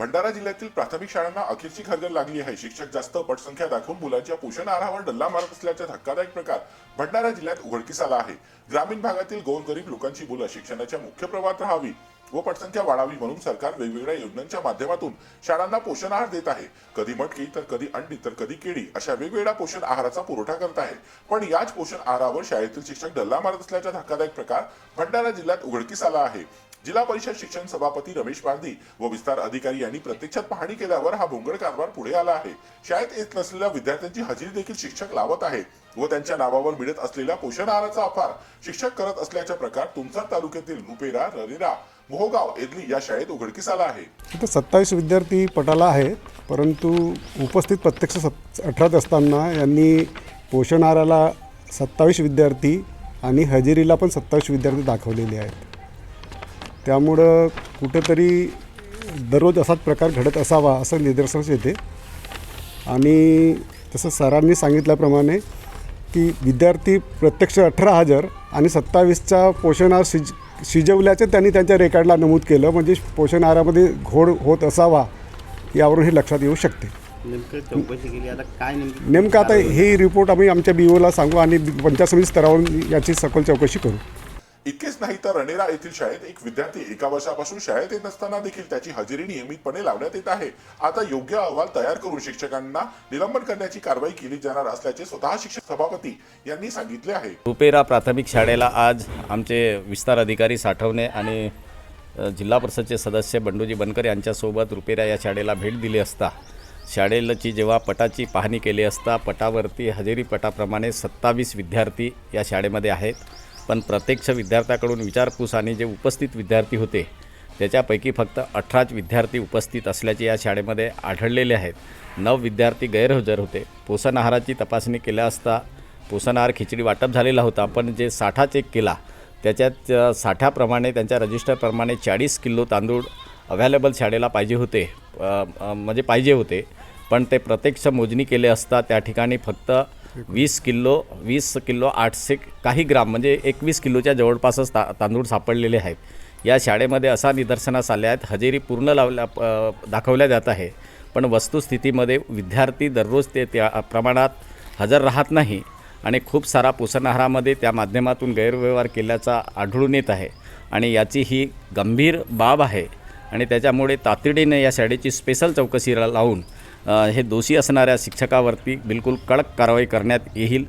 भंडारा जिल्ह्यातील प्राथमिक शाळांना अखेरची खरगर लागली आहे. शिक्षक जास्त पटसंख्या दाखवून मुलांच्या पोषण आहारावर डल्ला मारत असल्याचा धक्कादायक प्रकार भंडारा जिल्ह्यात उघडकीस आला आहे. ग्रामीण भागातील गोरगरीब लोकांची मुलं शिक्षणाच्या मुख्य प्रवाहात राहावी व पटसंख्या वाढावी म्हणून सरकार वेगवेगळ्या योजनांच्या माध्यमातून शाळांना पोषण आहार देत आहे. कधी मटकी तर कधी अंडी तर कधी केळी अशा वेगवेगळ्या पोषण आहाराचा पुरवठा करत आहे. पण याच पोषण आहारावर शाळेतील शिक्षक डल्ला मारत असल्याचा धक्कादायक प्रकार भंडारा जिल्ह्यात उघडकीस आला आहे. जिल्हा परिषद शिक्षण सभापती रमेश पारधी व विस्तार अधिकारी यांनी प्रत्यक्षात पाहणी केल्यावर हा भोंगड कारभार पुढे आला आहे. शाळेत येत नसलेल्या विद्यार्थ्यांची हजेरी देखील शिक्षक लावत आहेत व त्यांच्या नावावर मिळत असलेल्या पोषण आहाराचा अफार शिक्षक करत असल्याचा प्रकार तुमसर तालुक्यातील रुपेरा ररेरा मोहगाव एदली या शाळेत उघडकीस आला आहे. तिथं सत्तावीस विद्यार्थी पटाला आहेत परंतु उपस्थित प्रत्यक्ष सत अठरात असताना यांनी पोषण आहाराला सत्तावीस विद्यार्थी आणि हजेरीला पण सत्तावीस विद्यार्थी दाखवलेले आहेत. त्यामुळं कुठेतरी दररोज असाच प्रकार घडत असावा असं निदर्शनास येते. आणि तसं सरांनी सांगितल्याप्रमाणे की विद्यार्थी प्रत्यक्ष अठरा हजर आणि सत्तावीसचा पोषण आहार शिज शिजवल्याचे त्यांनी त्यांच्या रेकॉर्डला नमूद केलं. म्हणजे पोषण आहारामध्ये घोड होत असावा यावरून हे लक्षात येऊ शकते. नेमकं आता हे रिपोर्ट आम्ही आमच्या बी ओला सांगू आणि पंचायत समिती स्तरावरून याची सखोल चौकशी करू. इतकेच नाही तर रणेरा येथील शाळेत एक विद्यार्थी एका वर्षापासून शाळेत येत नसताना देखील त्याची हजेरी नियमितपणे लावण्यात येत आहे. आता योग्य अहवाल तयार करून शिक्षकांना निलंबन करण्याची कारवाई केली जाणार असल्याचे स्वतः शिक्षक सभापती यांनी सांगितले आहे. रुपेरा प्राथमिक शाळेला आज आमचे विस्तार अधिकारी साठवणे आणि जिल्हा परिषदचे सदस्य बंडूजी बनकर यांच्यासोबत रुपेरा या शाळेला भेट दिली असता शाळेची जेव्हा पटाची पाहणी केली असता पटावरती हजेरी पटाप्रमाणे सत्तावीस विद्यार्थी या शाळेमध्ये आहेत. पण प्रत्यक्ष विद्यार्थ्याकडून विचारपूस आणि जे उपस्थित विद्यार्थी होते त्याच्यापैकी फक्त अठराच विद्यार्थी उपस्थित असल्याचे या शाळेमध्ये आढळलेले आहेत. नऊ विद्यार्थी गैरहजर होते. पोषण आहाराची तपासणी केल्या असता पोषण आहार खिचडी वाटप झालेला होता पण जे साठा चेक केला त्याच्यात साठ्याप्रमाणे त्यांच्या रजिस्टरप्रमाणे चाळीस किलो तांदूळ अव्हेलेबल शाळेला पाहिजे होते म्हणजे पाहिजे होते. पण ते प्रत्यक्ष मोजणी केले असता त्या ठिकाणी फक्त वीस किलो वीस किलो आठशे काही ग्राम म्हणजे एकवीस किलोच्या जवळपासच ता तांदूळ सापडलेले आहेत. या शाळेमध्ये असा निदर्शनास आल्या आहेत. हजेरी पूर्ण लावल्या दाखवल्या जात आहे. पण वस्तुस्थितीमध्ये विद्यार्थी दररोज ते त्या प्रमाणात हजर राहत नाही आणि खूप सारा पोषणाहारामध्ये त्या माध्यमातून गैरव्यवहार केल्याचा आढळून येत आहे आणि याची ही गंभीर बाब आहे. आणि त्याच्यामुळे तातडीने या शाळेची स्पेशल चौकशी लावून हे दोषी असणाऱ्या शिक्षकावरती बिलकुल कडक कारवाई करण्यात येईल.